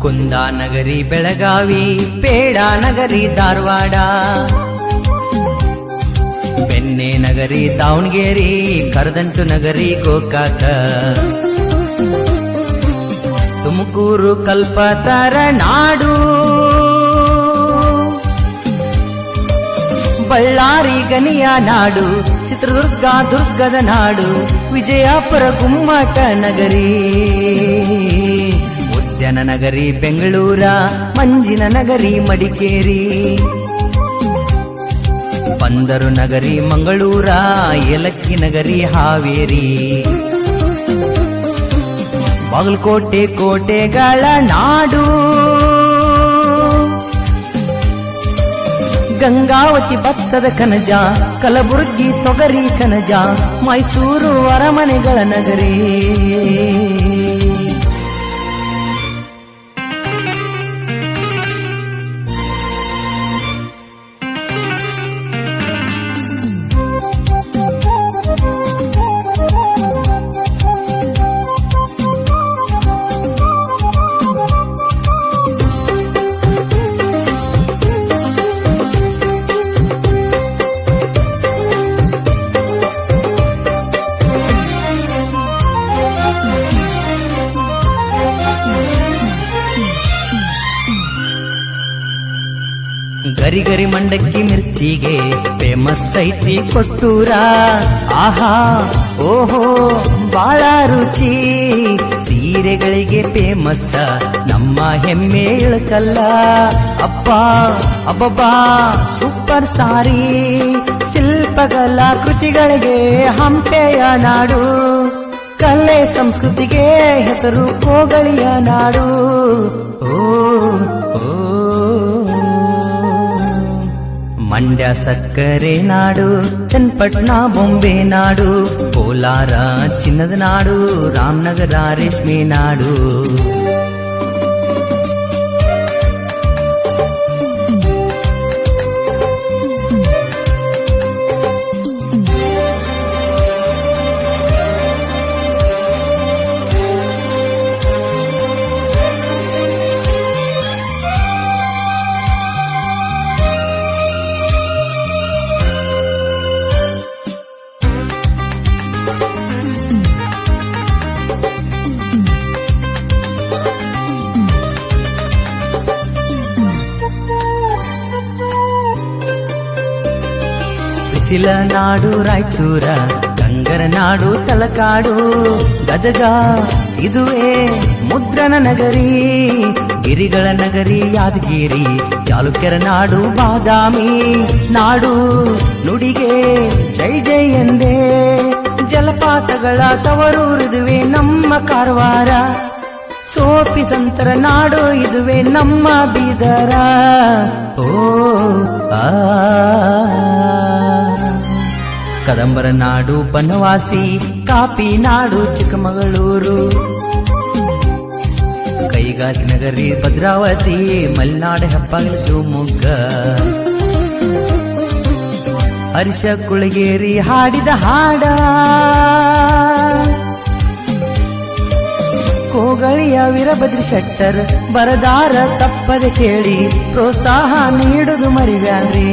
ಕುಂದಾನಗರಿ ಬೆಳಗಾವಿ, ಪೇಡ ನಗರಿ ಧಾರವಾಡ. ಬೆನ್ನೆ ನಗರಿ ದಾವಣಗೆರೆ, ಕರದಂಟು ನಗರಿ ಗೋಕಾಕ. ತುಮಕೂರು ಕಲ್ಪತರ ನಾಡು. ಬಳ್ಳಾರಿ ಗನಿಯ ನಾಡು, ಚಿತ್ರದುರ್ಗ ದುರ್ಗದ ನಾಡು, ವಿಜಯಪುರ ಗುಮ್ಮಟ ನಗರಿ. ನಗರಿ ಬೆಂಗಳೂರ, ಮಂಜಿನ ನಗರಿ ಮಡಿಕೇರಿ. ಬಂದರು ನಗರಿ ಮಂಗಳೂರ, ಏಲಕ್ಕಿ ನಗರಿ ಹಾವೇರಿ. ಬಾಗಲಕೋಟೆ ಕೋಟೆಗಳ ನಾಡು. ಗಂಗಾವತಿ ಭತ್ತದ ಕನಜ ಕಲಬುರಗಿ ತೊಗರಿ ಕನಜ ಮೈಸೂರು ಅರಮನೆಗಳ ನಗರಿ. ಗರಿ ಗರಿ ಮಂಡಕ್ಕಿ ಮಿರ್ಚಿಗೆ ಫೇಮಸ್ ಐತಿ ಕೊಟ್ಟೂರ. ಆಹಾ, ಓಹೋ, ಬಾಳ ರುಚಿ. ಸೀರೆಗಳಿಗೆ ಫೇಮಸ್ ನಮ್ಮ ಹೆಮ್ಮೆ ಇಳಕಲ್ಲ. ಅಪ್ಪ, ಅಬ್ಬಬ್ಬಾ ಸೂಪರ್ ಸಾರಿ. ಶಿಲ್ಪಕಲಾ ಕೃತಿಗಳಿಗೆ ಹಂಪೆಯ ನಾಡು. ಕಲೆ ಸಂಸ್ಕೃತಿಗೆ ಹೆಸರು ಕೋಗಳಿಯ ನಾಡು. ಓ ಮಂಡ್ಯ ಸಕ್ಕರೆ ನಾಡು ಚನ್ನಪಟ್ಟಣ ಬೊಂಬೆ ನಾಡು ಕೋಲಾರ ಚಿನ್ನದ ನಾಡು ರಾಮನಗರ ರೇಷ್ಮೆ ನಾಡು ಬಿಸಿಲ ನಾಡು ರಾಯಚೂರ, ಗಂಗರ ನಾಡು ತಲಕಾಡು, ಗದಗ ಇದುವೇ ಮುದ್ರನ ನಗರಿ, ಗಿರಿಗಳ ನಗರಿ, ಯಾದಗಿರಿ ಚಾಲುಕ್ಯರ ನಾಡು ಬಾದಾಮಿ ನಾಡು. ನುಡಿಗೆ ಜೈ ಜೈ ಎಂದೇ ಜಲಪಾತಗಳ ತವರೂರಿದುವೆ ನಮ್ಮ ಕಾರವಾರ. ಸೋಪಿ ಸಂತರ ನಾಡು ಇದುವೆ ನಮ್ಮ ಬೀದರ. ಓ, ಆ. ಕದಂಬರ ನಾಡು ಬನವಾಸಿ, ಕಾಪಿ ನಾಡು ಚಿಕ್ಕಮಗಳೂರು. ಕೈಗಾರಿ ನಗರಿ ಭದ್ರಾವತಿ, ಮಲ್ನಾಡ ಹೆಪ್ಪಾಗಲ ಶಿವಮೊಗ್ಗ. ಹರ್ಷ ಕುಳಗೇರಿ ಹಾಡಿದ ಹಾಡ. ಕೋಗಳಿಯ ವೀರಭದ್ರ ಶೆಟ್ಟರ್ ಬರದಾರ ತಪ್ಪದೆ ಕೇಳಿ, ಪ್ರೋತ್ಸಾಹ ನೀಡುದು ಮರಿಬ್ಯಾಡ್ರಿ